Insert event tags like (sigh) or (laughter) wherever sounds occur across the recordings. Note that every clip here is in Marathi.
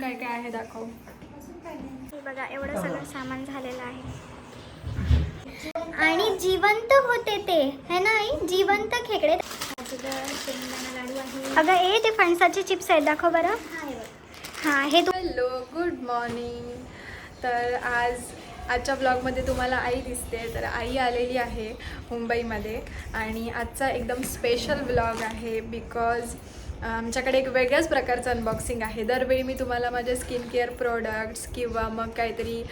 काय काय आहे दाखव. बघा एवढं सगळं सामान झालेलं आहे. आणि जिवंत होते ते है ना आई? जिवंत खेकडे. अगं ए ते फणसाचे चिप्स आहेत दाखव बरं. हा हे तू हॅलो गुड मॉर्निंग तर आज आजच्या ब्लॉगमध्ये तुम्हाला आई दिसते तर आई आलेली आहे मुंबईमध्ये. आणि आजचा एकदम स्पेशल ब्लॉग आहे बिकॉज आमच्याकडे एक वेगळ्याच प्रकारचं अनबॉक्सिंग आहे. दरवेळी मी तुम्हाला माझे स्किन केअर प्रोडक्ट्स किंवा मग काहीतरी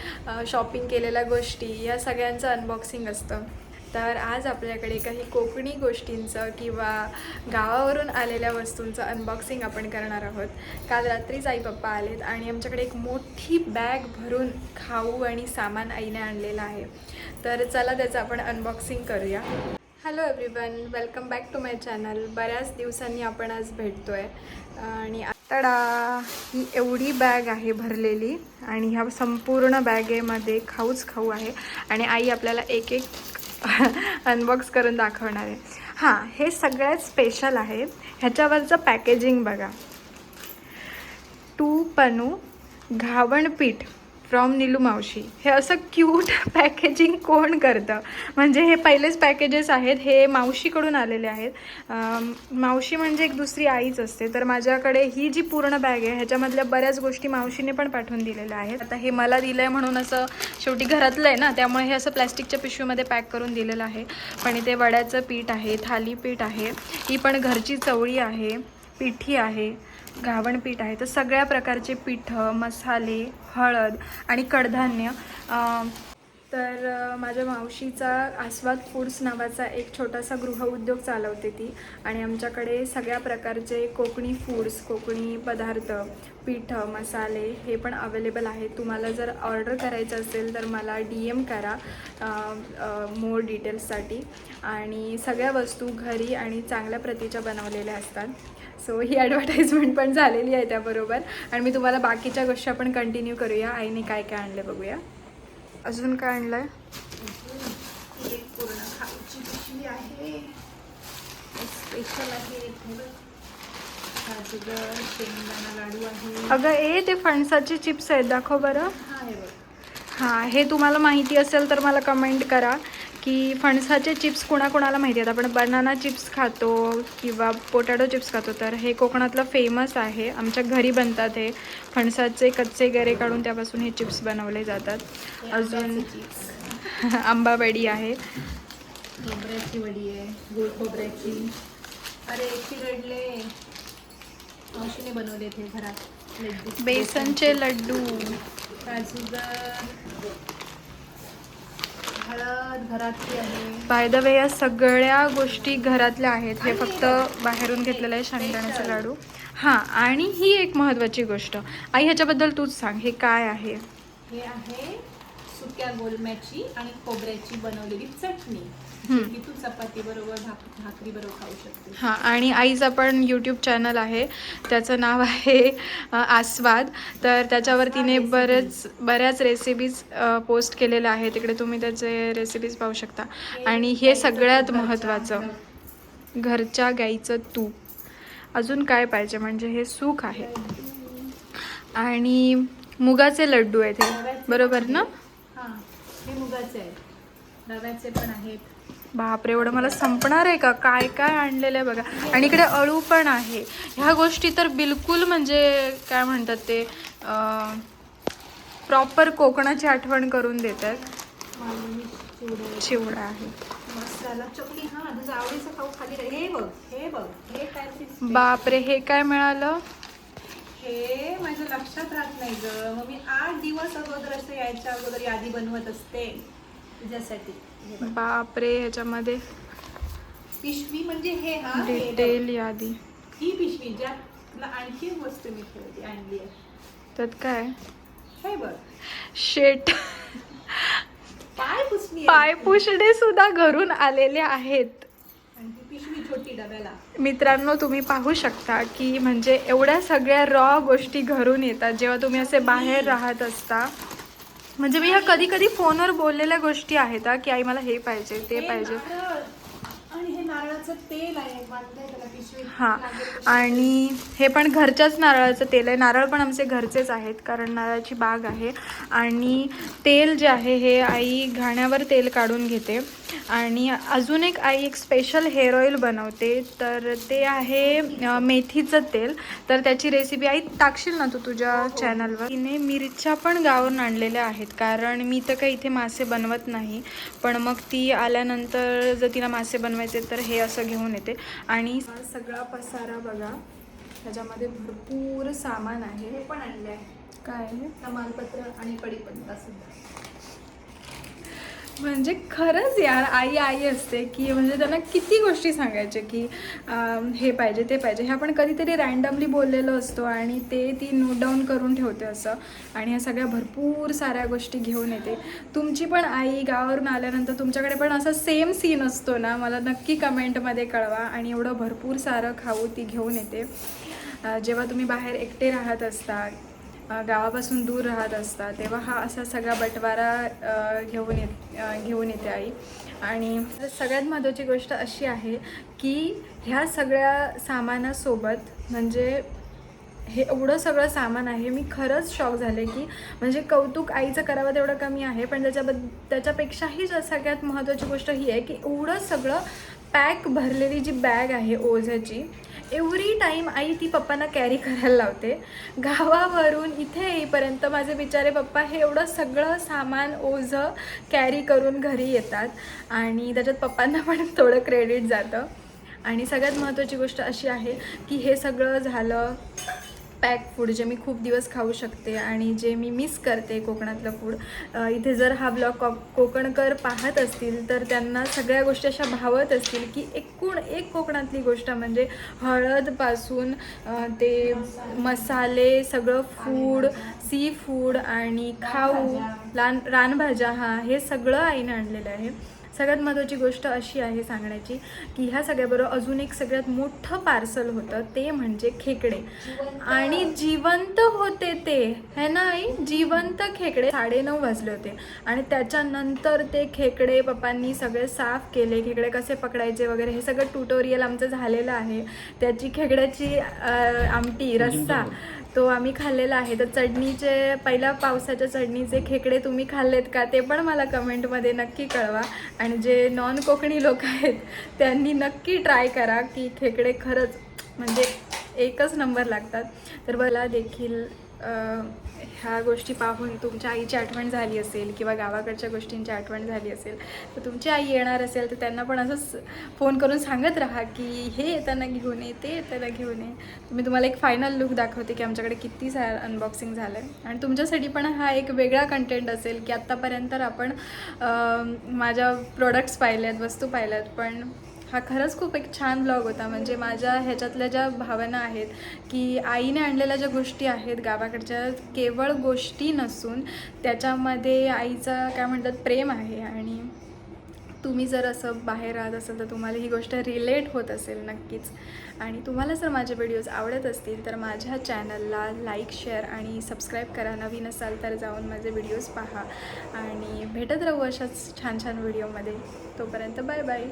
शॉपिंग केलेल्या गोष्टी या सगळ्यांचं अनबॉक्सिंग असतं. तर आज आपल्याकडे काही कोकणी गोष्टींचं किंवा गावावरून आलेल्या वस्तूंचं अनबॉक्सिंग आपण करणार आहोत. काल रात्रीच आई पप्पा आलेत आणि आमच्याकडे एक मोठी बॅग भरून खाऊ आणि सामान आईने आणलेलं आहे. तर चला त्याचं आपण अनबॉक्सिंग करूया. Hello everyone welcome back to my channel बऱ्याच दिवसांनी आपण आज भेटतो आहे आणि तडा ही एवढी बॅग आहे भरलेली आणि ह्या संपूर्ण बॅगेमध्ये खाऊच खाऊ आहे. आणि आई आपल्याला एक एक (laughs) अनबॉक्स करून दाखवणार आहे. हां हे सगळ्यात स्पेशल आहे. ह्याच्यावरचं पॅकेजिंग बघा. टू पनू घावणपीठ. फ्रॉम निलू मावशी. हे असं क्यूट पॅकेजिंग कोण करतं? म्हणजे हे पहिलेच पॅकेजेस आहेत हे मावशीकडून आलेले आहेत. मावशी म्हणजे एक दुसरी आईच असते. तर माझ्याकडे ही जी पूर्ण बॅग आहे ह्याच्यामधल्या बऱ्याच गोष्टी मावशीने पण पाठवून दिलेल्या आहेत. आता हे मला दिलं आहे म्हणून असं शेवटी घरातलं आहे ना त्यामुळे हे असं प्लॅस्टिकच्या पिशवीमध्ये पॅक करून दिलेलं आहे. पण इथे वड्याचं पीठ आहे थालीपीठ आहे. ही पण घरची चवळी आहे पिठी आहे. घावण पीठ आहे. तर सगळ्या प्रकारचे पिठं मसाले हळद आणि कडधान्य तर माझ्या मावशीचा आस्वाद फूड्स नावाचा एक छोटासा गृहउद्योग चालवते ती आणि आमच्याकडे सगळ्या प्रकारचे कोकणी फूड्स कोकणी पदार्थ पिठं मसाले हे पण अवेलेबल आहेत. तुम्हाला जर ऑर्डर करायचं असेल तर मला डी एम करा मोर डिटेल्ससाठी आणि सगळ्या वस्तू घरी आणि चांगल्या प्रतीच्या बनवलेल्या असतात. सो ही ॲडव्हर्टाईजमेंट पण झालेली आहे त्याबरोबर. आणि मी तुम्हाला बाकीच्या गोष्टी आपण कंटिन्यू करूया. आईने काय काय आणले बघूया. अजून काय आणलंय? खाऊची पिशवी आहे स्पेशल आहे थोडं काजूगर शेंगदाणा लाडू आहे अगं ए ते फणसाचे चिप्स आहेत. दाखव बरं. हा हां हे तुम्हाला माहिती असेल तर मला कमेंट करा. की फणसाचे चिप्स कोणाकोणाला माहिती आहेत? आपण बनाना चिप्स खातो किंवा पोटॅटो चिप्स खातो. तर हे कोकणातलं फेमस आहे. आमच्या घरी बनतात हे. फणसाचे कच्चे गरे काढून त्यापासून हे चिप्स बनवले जातात. अजून (laughs) आंबावडी आहे. खोबऱ्याची वडी आहे. गुळ खोबऱ्याची. अरे एकटी रडले. मावशीने बनवले ते घरात. बेसनचे. लड्डू. काजूगर. हळद घरातली आहे. बाय द वे या सगळ्या गोष्टी घरातल्या आहेत. हे फक्त बाहेरून घेतलेलं आहे शेंगदाण्याचा लाडू. हां आणि ही एक महत्त्वाची गोष्ट. आई ह्याच्याबद्दल तूच सांग. हे काय आहे? हे आहे सुक्या गोलम्याची आणि खोबऱ्याची बनवलेली चटणी. की तू चपाती बरोबर भाकरी बरोबर खाऊ शकते. हां आणि आईचं पण यूट्यूब चॅनल आहे. त्याचं नाव आहे आस्वाद. तर त्याच्यावर तिने बरेच बऱ्याच रेसिपीज पोस्ट केलेल्या आहेत. तिकडे तुम्ही त्याचे रेसिपीज पाहू शकता. आणि हे सगळ्यात महत्त्वाचं घरच्या गाईचं तूप. अजून काय पाहिजे? म्हणजे हे सुख आहे. आणि मुगाचे लड्डू आहेत हे. बरोबर ना? हा हे मुगाचे आहेत. रव्याचे पण आहेत. बापरे एवढं मला संपणार आहे का? काय काय आणलेलं आहे बघा. आणि इकडे अळू पण आहे. ह्या गोष्टी तर बिलकुल म्हणजे काय म्हणतात ते प्रॉपर कोकणाची आठवण करून देतात. मालवणी चिवडे आहे. हा हे हे हे बापरे हे काय मिळालं? हे माझ्या लक्षात राहत नाही ग. मग मी आठ दिवस अगोदर असं यायच्या अगोदर यादी बनवत असते. तुझ्यासाठी. हे. बापरे ह्याच्यामध्ये पिशवी म्हणजे हे हा हे. डिटेल यादी. ही पिशवी ज्यात तुला आणखी वस्तू मी ठेवली आणली आहे. त्यात काय? बघ. शेट पाय पुसणी आहे. पायपुसडे सुद्धा घरून आलेले आहेत. मित्रांनो तुम्ही पाहू शकता की म्हणजे एवढ्या सगळ्या रॉ गोष्टी घरून येतात. जेव्हा तुम्ही असे बाहेर राहत असता म्हणजे मी ह्या कधी कधी फोनवर बोललेल्या गोष्टी आहेत हा, की आई मला हे पाहिजे ते पाहिजे. आणि हे नारळाचं तेल आहे हां. आणि हे पण घरच्याच नारळाचं तेल आहे. नारळ पण आमचे घरचेच आहेत कारण नारळाची बाग आहे. आणि तेल जे आहे हे आई घाण्यावर तेल काढून घेते. आणि अजून एक आई एक स्पेशल हेअर ऑइल बनवते. तर ते आहे मेथीचं तेल. तर त्याची रेसिपी आई टाकशील ना तू तुझ्या चॅनलवर तिने मिरच्या पण गावावरून आणलेल्या आहेत कारण मी तर काही इथे मासे बनवत नाही. पण मग ती आल्यानंतर जर तिला मासे बनवायचे तर हे असं घेऊन येते. आणि सगळा पसारा बघा त्याच्यामध्ये भरपूर सामान आहे. हे पण आणले आहे काय आहे? तमालपत्र आणि कढीपत्ता सुद्धा. म्हणजे खरंच यार आई आई असते की म्हणजे त्यांना किती गोष्टी सांगायचे की हे पाहिजे ते पाहिजे. हे आपण कधीतरी रँडमली बोललेलो असतो आणि ते ती नोट डाऊन करून ठेवते असं. आणि ह्या सगळ्या भरपूर साऱ्या गोष्टी घेऊन येते. तुमची पण आई गावावरून आल्यानंतर तुमच्याकडे पण असा सेम सीन असतो ना? मला नक्की कमेंटमध्ये कळवा आणि एवढं भरपूर सारं खाऊ ती घेऊन येते. जेव्हा तुम्ही बाहेर एकटे राहत असता गावापासून दूर राहत असता तेव्हा हा असा सगळा बटवारा घेऊन येत घेऊन येते आई. आणि सगळ्यात महत्त्वाची गोष्ट अशी आहे की ह्या सगळ्या सामानासोबत म्हणजे हे एवढं सगळं सामान आहे मी खरंच शॉक झाले की म्हणजे कौतुक आईचं करावं तेवढं कमी आहे पण त्याच्याबद्द त्याच्यापेक्षाही सगळ्यात महत्त्वाची गोष्ट ही आहे की एवढं सगळं पॅक भरलेली जी बॅग आहे ओझ्याची एव्हरी टाईम आई ती पप्पांना कॅरी करायला लावते. गावावरून इथे येईपर्यंत माझे बिचारे पप्पा हे एवढं सगळं सामान ओझं कॅरी करून घरी येतात आणि त्याच्यात पप्पांना पण थोडं क्रेडिट जातं. आणि सगळ्यात महत्त्वाची गोष्ट अशी आहे की हे सगळं झालं पॅक फूड जे मी खूप दिवस खाऊ शकते आणि जे मी मिस करते कोकणातलं फूड इथे जर हा ब्लॉग कॉ कोकणकर पाहत असतील तर त्यांना सगळ्या गोष्टी अशा भावत असतील की एकूण एक कोकणातली गोष्ट म्हणजे हळदपासून ते मसाले सगळं फूड सी फूड आणि खाऊ लान रानभाज्या हा हे सगळं आईने आणलेलं आहे. सगळ्यात महत्त्वाची गोष्ट अशी आहे सांगण्याची की ह्या सगळ्याबरोबर अजून एक सगळ्यात मोठं पार्सल होतं ते म्हणजे खेकडे. आणि जिवंत होते ते है ना आई? जिवंत खेकडे साडेनऊ वाजले होते. आणि त्याच्यानंतर ते खेकडे पप्पांनी सगळे साफ केले खेकडे कसे पकडायचे वगैरे हे सगळं ट्युटोरियल आमचं झालेलं आहे. त्याची खेकड्याची आमटी रस्सा तो आम्ही खाल्लेला आहे. तर चढणीचे पहिल्या पावसाच्या चढणीचे खेकडे तुम्ही खाल्लेत का ते पण मला कमेंटमध्ये नक्की कळवा. आणि जे नॉन कोकणी लोक आहेत त्यांनी नक्की ट्राय करा की खेकडे खरंच म्हणजे एकच नंबर लागतात. तर मला देखील ह्या गोष्टी पाहून तुमच्या आईची आठवण झाली असेल किंवा गावाकडच्या गोष्टींची आठवण झाली असेल तर तुमची आई येणार असेल तर त्यांना पण असंच फोन करून सांगत राहा की हे येताना घेऊन ये ते येताना घेऊन ये. मी तुम्हाला एक फायनल लुक दाखवते की आमच्याकडे किती सा अनबॉक्सिंग झालं आहे आणि तुमच्यासाठी पण हा एक वेगळा कंटेंट असेल की आत्तापर्यंत आपण माझ्या प्रोडक्ट्स पाहिल्यात वस्तू पाहिल्यात पण हा खरंच खूप एक छान ब्लॉग होता. म्हणजे माझ्या ह्याच्यातल्या ज्या भावना आहेत की आईने आणलेल्या ज्या गोष्टी आहेत गावाकडच्या केवळ गोष्टी नसून त्याच्यामध्ये आईचं काय म्हणतात प्रेम आहे. आणि तुम्ही जर असं बाहेर राहत असाल तर तुम्हाला ही गोष्ट रिलेट होत असेल नक्कीच. आणि तुम्हाला जर माझे व्हिडिओज आवडत असतील तर माझ्या चॅनलला लाईक शेअर आणि सबस्क्राईब करा. नवीन असाल तर जाऊन माझे व्हिडिओज पहा. आणि भेटत राहू अशाच छान छान व्हिडिओमध्ये तोपर्यंत बाय बाय